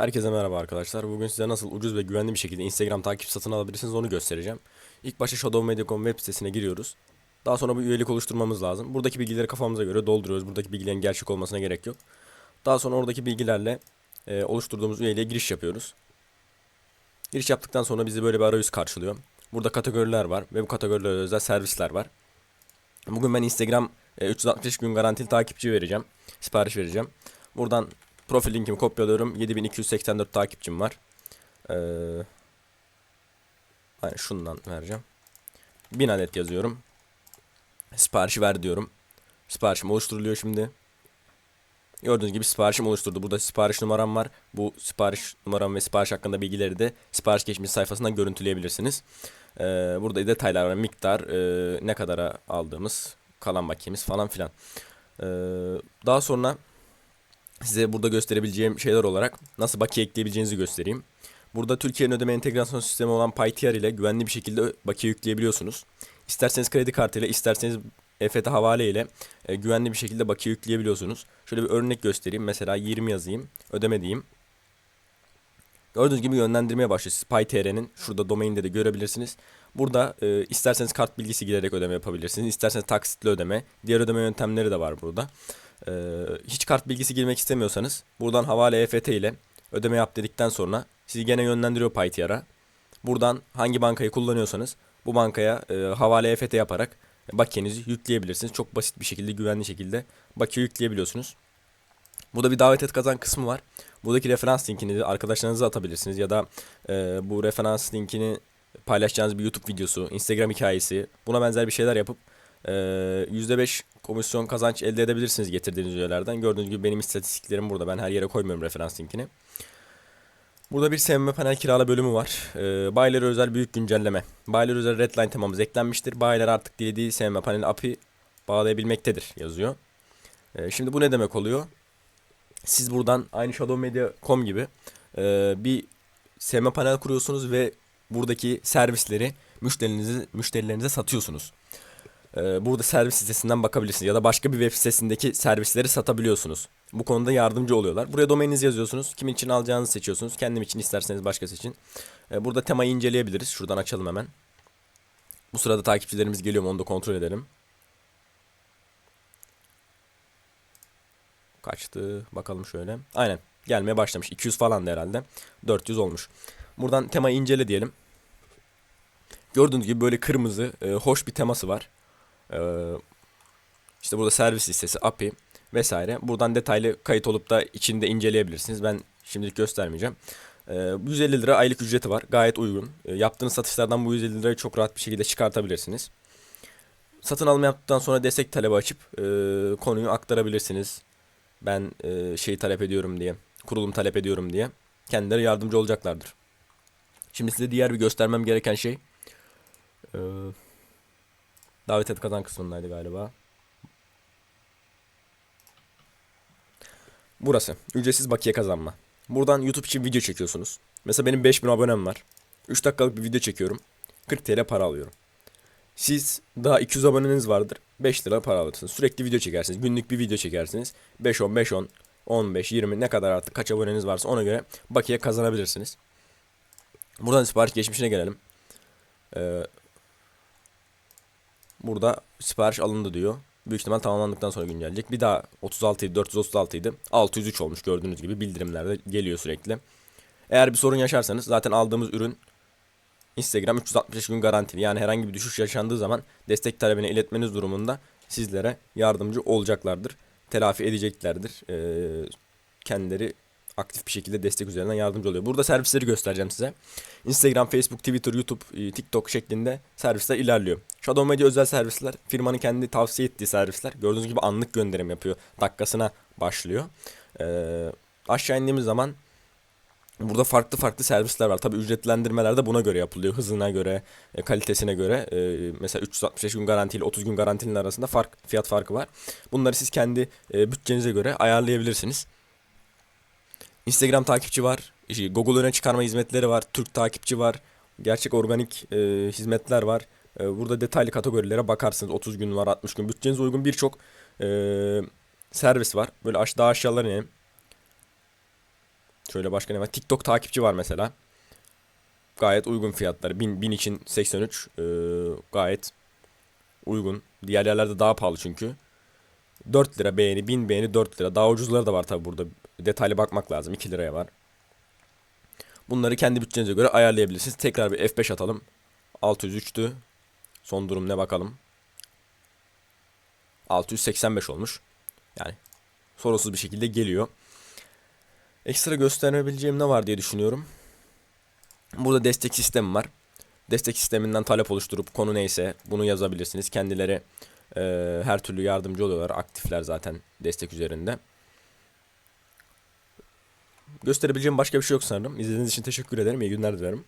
Herkese merhaba arkadaşlar. Bugün size nasıl ucuz ve güvenli bir şekilde Instagram takip satın alabilirsiniz onu göstereceğim. İlk başta Shadow.com web sitesine giriyoruz. Daha sonra bir üyelik oluşturmamız lazım. Buradaki bilgileri kafamıza göre dolduruyoruz. Buradaki bilgilerin gerçek olmasına gerek yok. Daha sonra oradaki bilgilerle e, oluşturduğumuz üyeliğe giriş yapıyoruz. Giriş yaptıktan sonra bizi böyle bir arayüz karşılıyor. Burada kategoriler var ve bu kategorilere özel servisler var. Bugün ben Instagram e, 365 gün garantili takipçi vereceğim. Sipariş vereceğim. Buradan profil linkimi kopyalıyorum. 7284 takipçim var. Ee, hani şundan vereceğim. 1000 adet yazıyorum. Siparişi ver diyorum. Siparişim oluşturuluyor şimdi. Gördüğünüz gibi siparişim oluşturdu. Burada sipariş numaram var. Bu sipariş numaram ve sipariş hakkında bilgileri de sipariş geçmiş sayfasından görüntüleyebilirsiniz. Ee, burada detaylar var. Miktar, e, ne kadara aldığımız, kalan bakiyemiz falan filan. Ee, daha sonra size burada gösterebileceğim şeyler olarak nasıl bakiye ekleyebileceğinizi göstereyim. Burada Türkiye'nin ödeme entegrasyon sistemi olan PayTR ile güvenli bir şekilde bakiye yükleyebiliyorsunuz. İsterseniz kredi kartıyla, isterseniz EFT havale ile e, güvenli bir şekilde bakiye yükleyebiliyorsunuz. Şöyle bir örnek göstereyim. Mesela 20 yazayım, ödeme diyeyim. Gördüğünüz gibi yönlendirmeye başlıyor. Siz PayTR'nin şurada domainde de görebilirsiniz. Burada e, isterseniz kart bilgisi girerek ödeme yapabilirsiniz. İsterseniz taksitli ödeme. Diğer ödeme yöntemleri de var burada. E, hiç kart bilgisi girmek istemiyorsanız buradan havale EFT ile ödeme yap dedikten sonra sizi gene yönlendiriyor PayTR'a. Buradan hangi bankayı kullanıyorsanız bu bankaya e, havale EFT yaparak bakiyenizi yükleyebilirsiniz. Çok basit bir şekilde, güvenli şekilde bakiye yükleyebiliyorsunuz. Burada bir davet et kazan kısmı var. Buradaki referans linkini arkadaşlarınıza atabilirsiniz ya da e, bu referans linkini paylaşacağınız bir YouTube videosu, Instagram hikayesi buna benzer bir şeyler yapıp e, %5 komisyon kazanç elde edebilirsiniz getirdiğiniz üyelerden. Gördüğünüz gibi benim istatistiklerim burada. Ben her yere koymuyorum referans linkini. Burada bir sevme panel kirala bölümü var. E, bayilere özel büyük güncelleme. Bayiler özel redline temamız eklenmiştir. Bayiler artık dilediği sevme paneli API bağlayabilmektedir yazıyor. E, şimdi bu ne demek oluyor? Siz buradan aynı shadowmedia.com gibi e, bir sevme panel kuruyorsunuz ve buradaki servisleri müşterilerinize, müşterilerinize satıyorsunuz. E, burada servis sitesinden bakabilirsiniz ya da başka bir web sitesindeki servisleri satabiliyorsunuz. Bu konuda yardımcı oluyorlar. Buraya domaininizi yazıyorsunuz. Kimin için alacağınızı seçiyorsunuz. Kendim için isterseniz başkası için. E, burada temayı inceleyebiliriz. Şuradan açalım hemen. Bu sırada takipçilerimiz geliyor mu onu da kontrol edelim. Kaçtı? Bakalım şöyle. Aynen. Gelmeye başlamış. 200 falan da herhalde. 400 olmuş. Buradan temayı incele diyelim. Gördüğünüz gibi böyle kırmızı, e, hoş bir teması var. E, işte burada servis listesi, API vesaire. Buradan detaylı kayıt olup da içinde inceleyebilirsiniz. Ben şimdilik göstermeyeceğim. E, 150 lira aylık ücreti var. Gayet uygun. E, yaptığınız satışlardan bu 150 lirayı çok rahat bir şekilde çıkartabilirsiniz. Satın alma yaptıktan sonra destek talebi açıp e, konuyu aktarabilirsiniz ben e, şey talep ediyorum diye, kurulum talep ediyorum diye kendileri yardımcı olacaklardır. Şimdi size diğer bir göstermem gereken şey e, davet et kazan kısmındaydı galiba. Burası. Ücretsiz bakiye kazanma. Buradan YouTube için video çekiyorsunuz. Mesela benim 5000 abonem var. 3 dakikalık bir video çekiyorum. 40 TL para alıyorum. Siz daha 200 aboneniz vardır. 5 lira para alırsınız. Sürekli video çekersiniz. Günlük bir video çekersiniz. 5-10, 5-10, 15, 20 ne kadar artık kaç aboneniz varsa ona göre bakiye kazanabilirsiniz. Buradan sipariş geçmişine gelelim. Ee, burada sipariş alındı diyor. Büyük ihtimal tamamlandıktan sonra güncelleyecek. Bir daha 36 idi, 436 idi. 603 olmuş gördüğünüz gibi bildirimlerde geliyor sürekli. Eğer bir sorun yaşarsanız zaten aldığımız ürün Instagram 365 gün garantili. Yani herhangi bir düşüş yaşandığı zaman destek talebine iletmeniz durumunda sizlere yardımcı olacaklardır. Telafi edeceklerdir. Ee, kendileri aktif bir şekilde destek üzerinden yardımcı oluyor. Burada servisleri göstereceğim size. Instagram, Facebook, Twitter, YouTube, e, TikTok şeklinde servisler ilerliyor. Shadow Media özel servisler firmanın kendi tavsiye ettiği servisler. Gördüğünüz gibi anlık gönderim yapıyor. Dakikasına başlıyor. Ee, aşağı indiğimiz zaman Burada farklı farklı servisler var. Tabi ücretlendirmeler de buna göre yapılıyor. Hızına göre, e, kalitesine göre. E, mesela 365 gün garantili, 30 gün garantinin arasında fark fiyat farkı var. Bunları siz kendi bütçenize göre ayarlayabilirsiniz. Instagram takipçi var. İşte Google öne çıkarma hizmetleri var. Türk takipçi var. Gerçek organik e, hizmetler var. E, burada detaylı kategorilere bakarsınız. 30 gün var, 60 gün. Bütçenize uygun birçok e, servis var. Böyle aş daha aşağılara inelim. Şöyle başka ne var? TikTok takipçi var mesela. Gayet uygun fiyatları. 1000, 1000 için 83. Ee, gayet uygun. Diğer yerlerde daha pahalı çünkü. 4 lira beğeni, 1000 beğeni 4 lira. Daha ucuzları da var tabi burada. Detaylı bakmak lazım. 2 liraya var. Bunları kendi bütçenize göre ayarlayabilirsiniz. Tekrar bir F5 atalım. 603'tü. Son durum ne bakalım. 685 olmuş. Yani sorunsuz bir şekilde geliyor. Ekstra gösterebileceğim ne var diye düşünüyorum. Burada destek sistemi var. Destek sisteminden talep oluşturup konu neyse bunu yazabilirsiniz. Kendileri e, her türlü yardımcı oluyorlar. Aktifler zaten destek üzerinde. Gösterebileceğim başka bir şey yok sanırım. İzlediğiniz için teşekkür ederim. İyi günler dilerim.